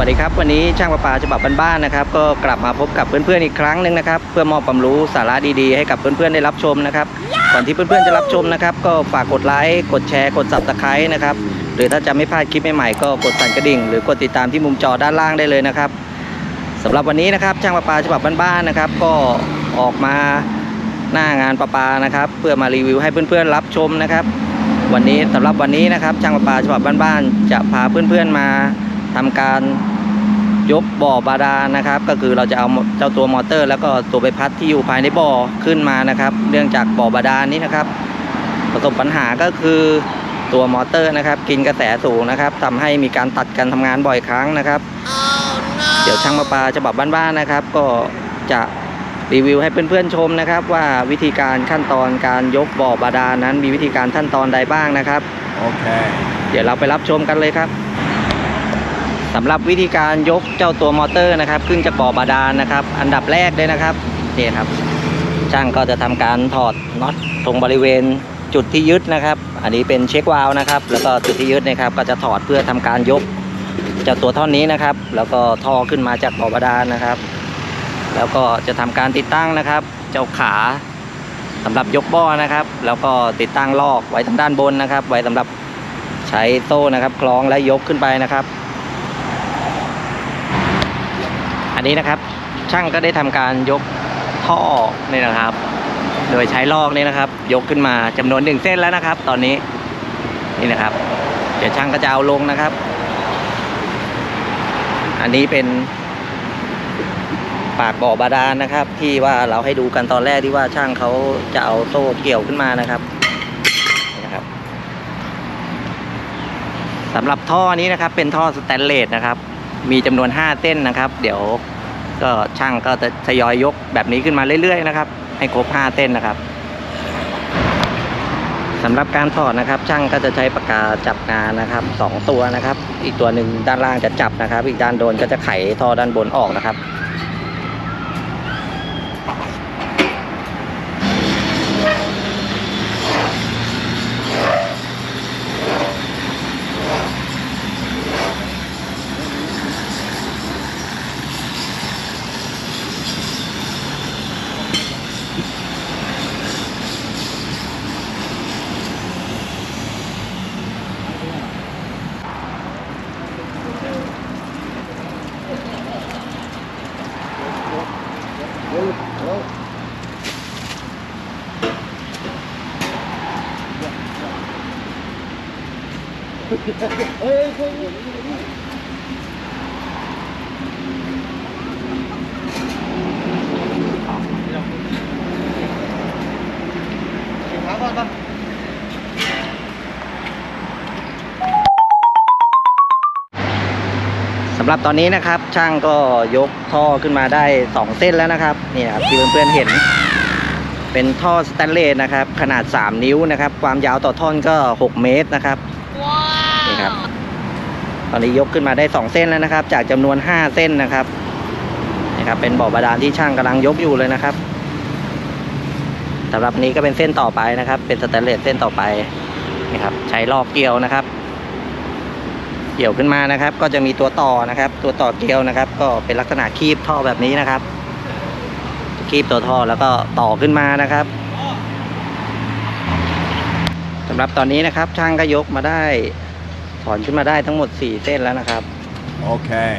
สวัสดีครับ วันนี้ช่างประปาฉบับบ้านๆนะครับ ก็กลับมาพบกับเพื่อนๆอีกครั้งหนึ่งนะครับ เพื่อมอบความรู้สาระดีๆ ให้กับเพื่อนๆได้รับชมนะครับ ก่อนที่เพื่อนๆจะรับชมนะครับ ก็ฝากกดไลค์กดแชร์กด subscribe นะครับหรือถ้าจะไม่พลาดคลิปใหม่ๆก็กดสั่นกระดิ่ง หรือกดติดตามที่มุมจอด้านล่างได้เลยนะครับสำหรับวันนี้นะครับ ช่างประปาฉบับบ้านๆนะครับ ก็ออกมาหน้างานประปานะครับ เพื่อมารีวิวให้เพื่อนๆรับชมนะครับ วันนี้สำหรับวันนี้นะครับช่างประปาฉบับบ้านๆจะพาเพื่อนๆมาทำการ ยกบ่อบาดาลนะครับ ก็คือเราจะเอาเจ้าตัวมอเตอร์ แล้วก็ตัวใบพัดที่อยู่ภายในบ่อขึ้นมานะครับ เนื่องจากบ่อบาดาลนี้นะครับ ประสบปัญหาก็คือตัวมอเตอร์นะครับ กินกระแสสูงนะครับทำให้มีการตัดการทำงานบ่อยครั้งนะครับเดี๋ยวช่างประปาฉบับบ้านๆนะครับ ก็จะรีวิวให้เพื่อนๆชมนะครับ ว่าวิธีการขั้นตอนการยกบ่อบาดาลนั้น มีวิธีการขั้นตอนใดบ้างนะครับ Okay. เดี๋ยวเราไปรับชมกันเลยครับ สำหรับวิธีการยกเจ้าตัวมอเตอร์นะครับ ขึ้นจากบ่อบาดาลนะครับ อันดับแรกเลยนะครับนี่ครับ ช่างก็จะทำการถอดน็อตตรงบริเวณจุดที่ยึดนะครับ อันนี้เป็นเช็ควาล์วนะครับ แล้วก็จุดที่ยึดนะครับ ก็จะถอดเพื่อทำการยกเจ้าตัวท่อนนี้นะครับ แล้วก็ท่อขึ้นมาจากบ่อบาดาลนะครับ แล้วก็จะทำการติดตั้งนะครับ เจ้าขาสำหรับยกบ่อนะครับ แล้วก็ติดตั้งลอกไว้ทางด้านบนนะครับ ไว้สำหรับใช้โซ่นะครับ คล้องและยกขึ้นไปนะครับ อันนี้นะครับ ช่างก็ได้ทำการยกท่อนี่นะครับ โดยใช้ลอกนี่นะครับ ยกขึ้นมาจำนวนหนึ่งเส้นแล้วนะครับ ตอนนี้นี่นะครับ เดี๋ยวช่างก็จะเอาลงนะครับ อันนี้เป็นปากบ่อบาดาลนะครับ ที่ว่าเราให้ดูกันตอนแรกที่ว่าช่างเขาจะเอาโซ่เกี่ยวขึ้นมานะครับนี่นะครับสำหรับท่อนี้นะครับ เป็นท่อสแตนเลสนะครับ มีจำนวน 5 เส้นนะครับ เดี๋ยวก็ช่างก็จะทยอยยกแบบนี้ขึ้นมาเรื่อยๆนะครับ ให้ครบ 5 เส้นนะครับสำหรับการถอดนะครับ ช่างก็จะใช้ปากกาจับงานนะครับสองตัวนะครับ อีกตัวหนึ่งด้านล่างจะจับนะครับ อีกด้านโดนก็จะไขท่อด้านบนออกนะครับ สำหรับตอนนี้นะครับ ช่างก็ยกท่อขึ้นมาได้ 2 เส้นแล้วนะครับนี่นะครับที่เพื่อนๆเห็น เป็นท่อสแตนเลสนะครับ ขนาด 3 นิ้วนะครับ ความยาวต่อท่อนก็ 6 เมตรนะครับ นี่ครับ ตอนนี้ยกขึ้นมาได้ 2 เส้นแล้วนะครับ จากจำนวน 5 เส้นนะครับนี่ครับ เป็นบ่อบาดาลที่ช่างกำลังยกอยู่เลยนะครับสำหรับนี้ก็เป็นเส้นต่อไปนะครับ เป็นสแตนเลสเส้นต่อไปนี่ครับ ใช้ลอกเกลียวนะครับ เกี่ยวขึ้นมานะครับ ก็จะมีตัวต่อนะครับ ตัวต่อเกลียวนะครับ ก็เป็นลักษณะคีบท่อแบบนี้นะครับ คีบตัวท่อแล้วก็ต่อขึ้นมานะครับสำหรับตอนนี้นะครับช่างก็ยกมาได้ถ อนขึ้นมาได้ทั้งหมด 4 เส้นแล้วนะครับ Okay.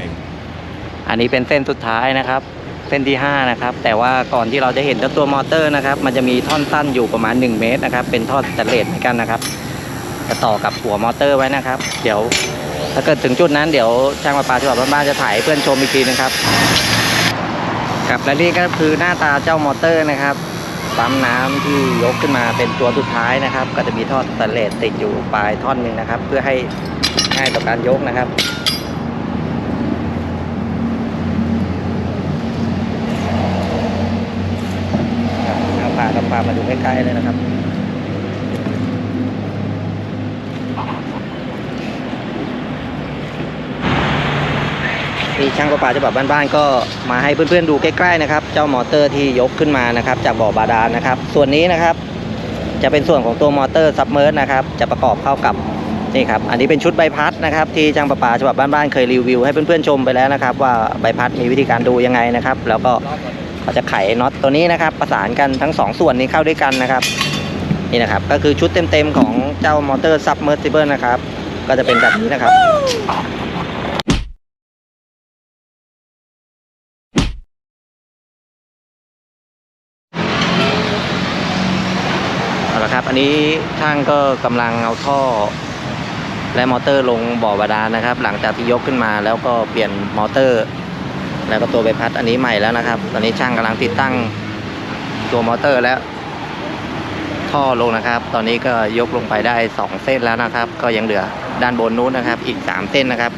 อันนี้เป็นเส้นสุดท้ายนะครับ เส้นที่ 5 นะครับ แต่ว่าก่อนที่เราจะเห็นเจ้าตัวมอเตอร์นะครับ มันจะมีท่อนสั้นอยู่ประมาณ 1 เมตรนะครับ เป็นท่อสแตนเลสเหมือนกันนะครับ จะต่อกับหัวมอเตอร์ไว้นะครับ เดี๋ยวถ้าเกิดถึงจุดนั้นเดี๋ยวช่างประปาฉบับบ้านๆจะถ่ายให้เพื่อนชมอีกทีนะครับครับและนี่ก็คือหน้าตาเจ้ามอเตอร์นะครับปั๊มน้ำที่ยกขึ้นมาเป็นตัวสุดท้ายนะครับ ก็จะมีท่อสแตนเลสติดอยู่ปลายท่อนหนึ่งนะครับ เพื่อให้ ง่ายต่อการยกนะครับเอาพาครับพามาดูใกล้ๆเลยนะครับที่ช่างประปาฉบับบ้านๆก็มาให้เพื่อนๆดูใกล้ๆนะครับ เจ้ามอเตอร์ที่ยกขึ้นมานะครับ จากบ่อบาดาลนะครับ ส่วนนี้นะครับ จะเป็นส่วนของตัวมอเตอร์ซับเมอร์นะครับ จะประกอบเข้ากับ นี่ครับ อันนี้เป็นชุดใบพัดนะครับ ที่จ้างประปาฉบับบ้านๆเคยรีวิวให้เพื่อนๆชมไปแล้วนะครับ ว่าใบพัดมีวิธีการดูยังไงนะครับ แล้วก็เราจะไขน็อตตัวนี้นะครับ ประสานกันทั้งสองส่วนนี้เข้าด้วยกันนะครับ นี่นะครับ ก็คือชุดเต็มๆของเจ้ามอเตอร์ซับเมอร์ซิเบิลนะครับ ก็จะเป็นแบบนี้นะครับเอาละครับ อันนี้ช่างก็กำลังเอาท่อ และมอเตอร์ลงบ่อบาดาลนะครับ หลังจากที่ยกขึ้นมาแล้วก็เปลี่ยนมอเตอร์ แล้วก็ตัวใบพัดอันนี้ใหม่แล้วนะครับ ตอนนี้ช่างกำลังติดตั้งตัวมอเตอร์แล้ว ท่อลงนะครับ ตอนนี้ก็ยกลงไปได้ 2 เส้นแล้วนะครับ ก็ยังเหลือด้านบนนู้นนะครับ อีก 3 เส้นนะครับ